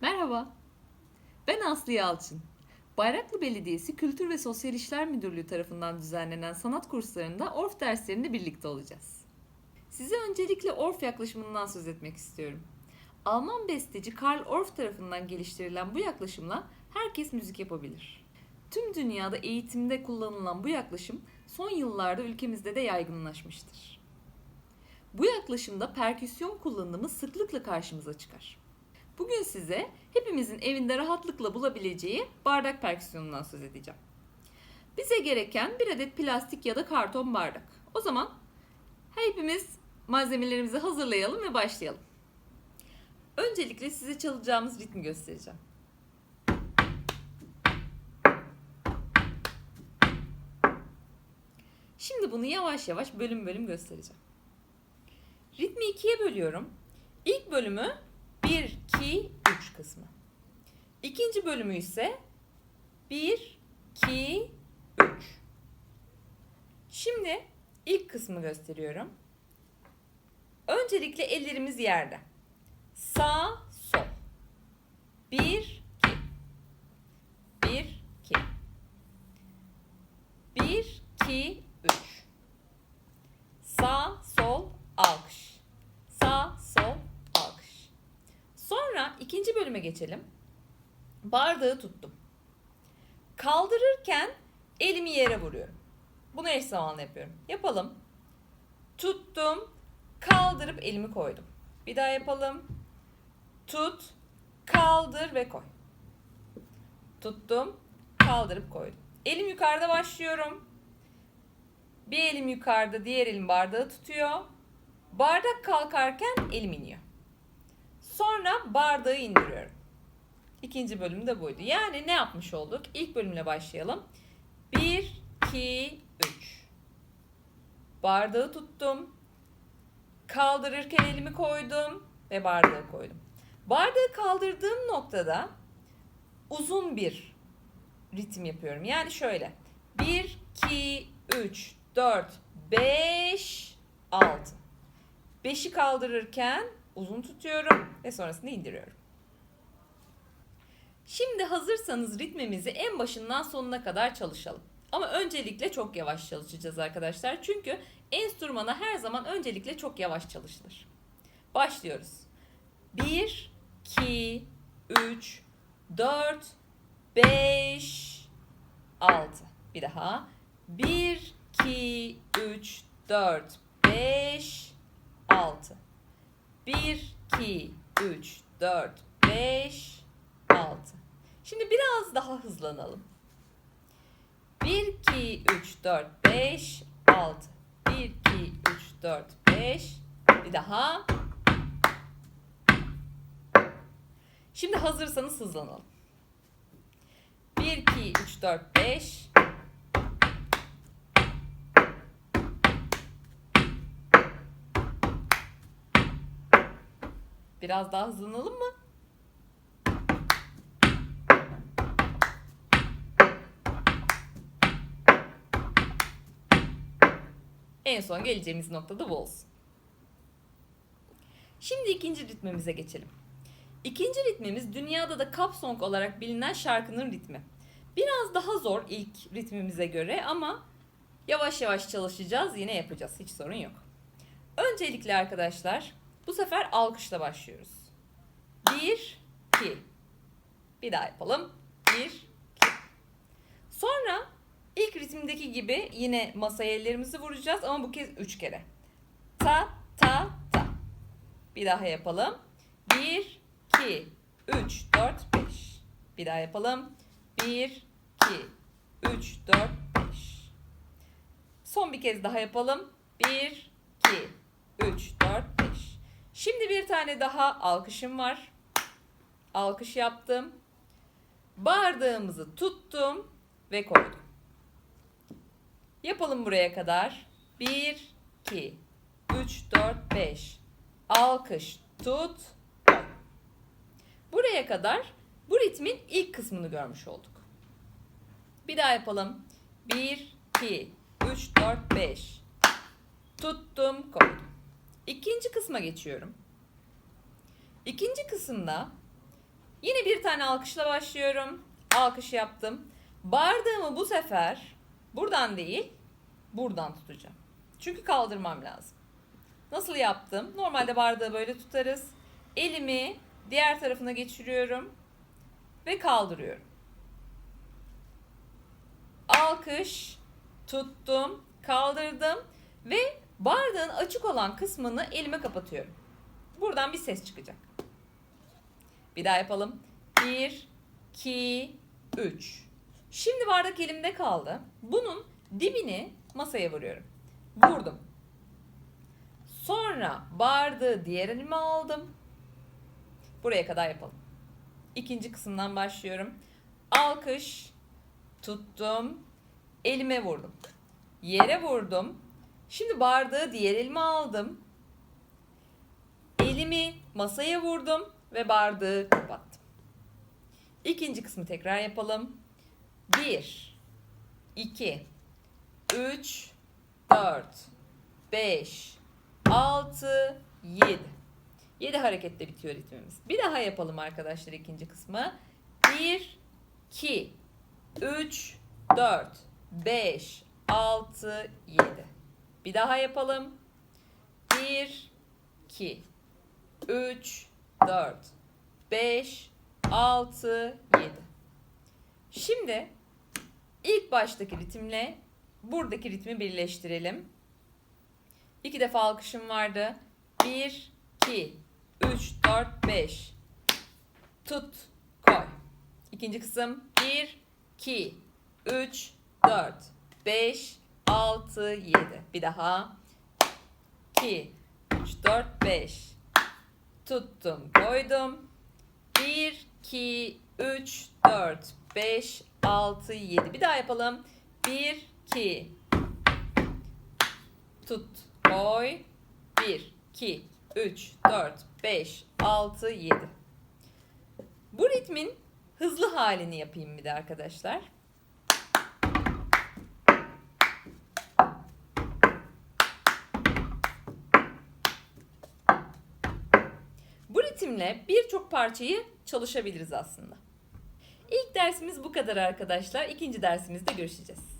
Merhaba, ben Aslı Yalçın. Bayraklı Belediyesi Kültür ve Sosyal İşler Müdürlüğü tarafından düzenlenen sanat kurslarında Orf derslerinde birlikte olacağız. Size öncelikle Orf yaklaşımından söz etmek istiyorum. Alman besteci Karl Orff tarafından geliştirilen bu yaklaşımla herkes müzik yapabilir. Tüm dünyada eğitimde kullanılan bu yaklaşım son yıllarda ülkemizde de yaygınlaşmıştır. Bu yaklaşımda perküsyon kullanımı sıklıkla karşımıza çıkar. Bugün size hepimizin evinde rahatlıkla bulabileceği bardak perküsyonundan söz edeceğim. Bize gereken bir adet plastik ya da karton bardak. O zaman hepimiz malzemelerimizi hazırlayalım ve başlayalım. Öncelikle size çalacağımız ritmi göstereceğim. Şimdi bunu yavaş yavaş bölüm bölüm göstereceğim. Ritmi ikiye bölüyorum. İlk bölümü 1, 2, 3 kısmı. İkinci bölümü ise 1, 2, 3. Şimdi ilk kısmı gösteriyorum. Öncelikle ellerimiz yerde. Sağ, sol. 1, 2. 1, 2. 1, 2, 3. Sağ, sol, alkış. Sağ, sol, alkış. Sonra ikinci bölüme geçelim. Bardağı tuttum. Kaldırırken elimi yere vuruyorum. Bunu eş zamanlı yapıyorum. Yapalım. Tuttum, kaldırıp elimi koydum. Bir daha yapalım. Tut, kaldır ve koy. Tuttum, kaldırıp koydum. Elim yukarıda başlıyorum. Bir elim yukarıda, diğer elim bardağı tutuyor. Bardak kalkarken elim iniyor. Sonra bardağı indiriyorum. İkinci bölüm de buydu. Yani ne yapmış olduk? İlk bölümle başlayalım. 1, 2, 3. Bardağı tuttum. Kaldırırken elimi koydum ve bardağı koydum. Bardağı kaldırdığım noktada uzun bir ritim yapıyorum. Yani şöyle. 1, 2, 3, 4, 5, 6. 5'i kaldırırken uzun tutuyorum ve sonrasında indiriyorum. Şimdi hazırsanız ritmimizi en başından sonuna kadar çalışalım. Ama öncelikle çok yavaş çalışacağız arkadaşlar. Çünkü enstrümana her zaman öncelikle çok yavaş çalışılır. Başlıyoruz. 1, 2, 3, 4, 5, 6. Bir daha. 1, 2, 3, 4, 5, 6. 1, 2, 3, 4, 5, 6. Şimdi biraz daha hızlanalım. 1, 2, 3, 4, 5, 6. 1, 2, 3, 4, 5. Bir daha. Şimdi hazırsanız hızlanalım. 1, 2, 3, 4, 5. Biraz daha hızlanalım mı? En son geleceğimiz noktada bu olsun. Şimdi ikinci ritmimize geçelim. İkinci ritmimiz dünyada da Cup Song olarak bilinen şarkının ritmi. Biraz daha zor ilk ritmimize göre ama yavaş yavaş çalışacağız yine yapacağız hiç sorun yok. Öncelikle arkadaşlar bu sefer alkışla başlıyoruz. 1, 2. Bir daha yapalım. 1, 2. Sonra ilk ritimdeki gibi yine masaya ellerimizi vuracağız ama bu kez 3 kere. Ta, ta, ta. Bir daha yapalım. 1, 2, 3, 4, 5. Bir daha yapalım. 1, 2, 3, 4, 5. Son bir kez daha yapalım. 1, 2, 3, 4, 5. Şimdi bir tane daha alkışım var. Alkış yaptım. Bardağımızı tuttum ve koydum. Yapalım buraya kadar. 1, 2, 3, 4, 5. Alkış, tut. Buraya kadar bu ritmin ilk kısmını görmüş olduk. Bir daha yapalım. 1, 2, 3, 4, 5. Tuttum, koydum. İkinci kısma geçiyorum. İkinci kısımda Yine bir tane alkışla başlıyorum. Alkış yaptım. Bardağımı bu sefer buradan değil, buradan tutacağım. Çünkü kaldırmam lazım. Nasıl yaptım? Normalde bardağı böyle tutarız. Elimi diğer tarafına geçiriyorum ve kaldırıyorum. Alkış, tuttum, kaldırdım ve bardağın açık olan kısmını elime kapatıyorum. Buradan bir ses çıkacak. Bir daha yapalım. 1, 2, 3. Şimdi bardak elimde kaldı. Bunun dibini masaya vuruyorum. Vurdum. Sonra bardağı diğer elime aldım. Buraya kadar yapalım. İkinci kısımdan başlıyorum. Alkış, tuttum, elime vurdum. Yere vurdum. Şimdi bardağı diğer elime aldım. Elimi masaya vurdum ve bardağı kapattım. İkinci kısmı tekrar yapalım. 1 2 3 4 5 6 7 7 hareketle bitiyor ritmimiz. Bir daha yapalım arkadaşlar ikinci kısmı. 1 2 3 4 5 6 7 Bir daha yapalım. 1 2 3 4 5 6 7 Şimdi ilk baştaki ritimle buradaki ritmi birleştirelim. İki defa alkışım vardı. 1 2 3 4 5 Tut, koy. İkinci kısım 1 2 3 4 5 6 7 Bir daha 2 3 4 5 Tuttum, koydum. 1 2 3 4 5 6 7 Bir daha yapalım. 1 2 Tut, koy. 1 2 3 4 5 6 7 Bu ritmin hızlı halini yapayım bir de arkadaşlar. Ritimle birçok parçayı çalışabiliriz aslında. İlk dersimiz bu kadar arkadaşlar. İkinci dersimizde görüşeceğiz.